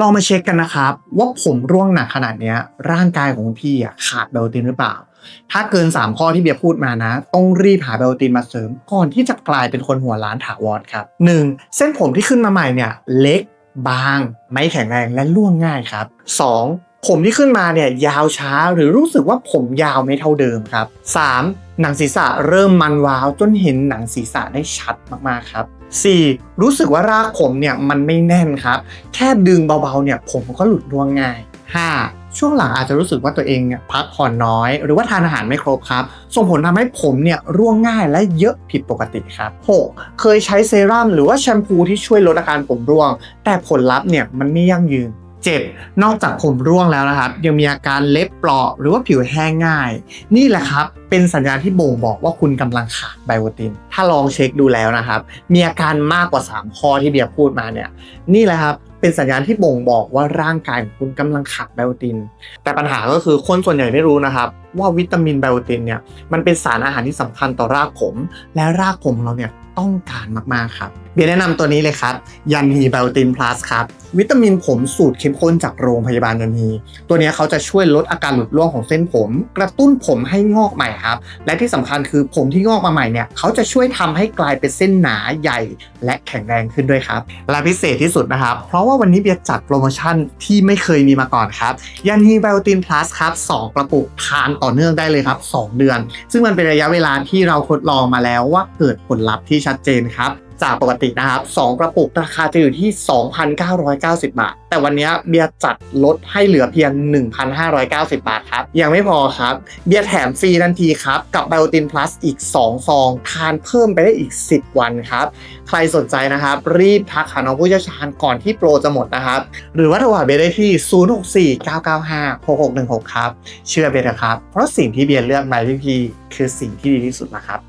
ลองมาเช็คกันนะครับ ว่าผมร่วงหนักขนาดนี้ร่างกายของคุณพี่อะขาดเบลตินหรือเปล่า ถ้าเกิน 3 ข้อที่เบียร์พูดมานะ ต้องรีบหาเบลตินมาเสริม ก่อนที่จะกลายเป็นคนหัวล้านถาวรครับ 1. เส้นผมที่ขึ้นมาใหม่เนี่ยเล็กบาง ไม่แข็งแรงและร่วงง่ายครับ 2. ผมที่ขึ้นมาเนี่ยยาวช้าหรือรู้สึกว่าผมยาวไม่เท่าเดิมครับ 3. หนังศีรษะเริ่มมันวาวจนเห็นหนังศีรษะได้ชัดมากๆครับ 4. รู้สึกว่ารากผมเนี่ยมันไม่แน่นครับ แค่ดึงเบาๆเนี่ยผมก็หลุดร่วงง่าย 5. ช่วงหลังอาจจะรู้สึกว่าตัวเองเนี่ยพักผ่อนน้อย หรือว่าทานอาหารไม่ครบครับ ส่งผลทำให้ผมเนี่ยร่วงง่ายและเยอะผิดปกติครับ 6. เคยใช้เซรั่มหรือว่าแชมพูที่ช่วยลดอาการผมร่วง แต่ผลลัพธ์เนี่ยมันไม่ยั่งยืน 7. นอกจากผมร่วงแล้วนะครับ ยังมีอาการเล็บเปราะหรือว่าผิวแห้งง่าย นี่แหละครับ เป็นสัญญาณที่บ่งบอกว่าคุณกำลังขาดไบโอติน ถ้าลองเช็คดูแล้วนะครับ มีอาการมากกว่า 3 ข้อที่เบียร์พูดมาเนี่ยนี่แหละครับเป็นสัญญาณที่บ่งบอกว่าร่างกายของคุณกำลังขาดไบโอติน แต่ปัญหาก็คือคนส่วนใหญ่ไม่รู้นะครับ ว่าวิตามินไบโอตินเนี่ยมันเป็นสารอาหารที่สำคัญต่อรากผม และรากผมเราเนี่ยต้องการมากๆครับ บียร์แนะนำตัวนี้เลยครับ ยันฮีไบโอตินพลัสครับ วิตามินผมสูตรเข้มข้นจากโรงพยาบาลยันฮีตัวนี้เขาจะช่วยลดอาการหลุดร่วงของเส้นผม กระตุ้นผมให้งอกใหม่ครับ และที่สำคัญคือผมที่งอกมาใหม่เนี่ยเขาจะช่วยทำให้กลายเป็นเส้นหนาใหญ่ และแข็งแรงขึ้นด้วยครับ และพิเศษที่สุดนะครับ เพราะว่าวันนี้เบียร์จัดโปรโมชั่นที่ไม่เคยมีมาก่อนครับ ยันฮีไบโอตินพลัสครับ2กระปุกทานต่อเนื่องได้เลยครับ2 เดือน ซึ่งมันเป็นระยะเวลาที่เราทดลองมาแล้วว่าเกิดผลลัพธ์ที่ชัดเจนครับ จากปกตินะครับ2กระปุกราคาจะอยู่ที่ 2,990 บาท แต่วันนี้เบียร์จัดลดให้เหลือเพียง 1,590 บาทครับ ยังไม่พอครับ เบียร์แถมฟรีทันทีครับ กับ Biotin Plus อีก 2 ซอง ทานเพิ่มไปได้อีก 10 วันครับ ใครสนใจนะครับ รีบทักหาน้องผู้เชี่ยวชาญก่อนที่โปรจะหมดนะครับ หรือว่าโทรหาเบียร์ได้ที่ 0649956616 ครับ เชื่อเบียร์เถอะครับ เพราะสิ่งที่เบียร์เลือกมาพี่พีคือสิ่งที่ดีที่สุดนะครับ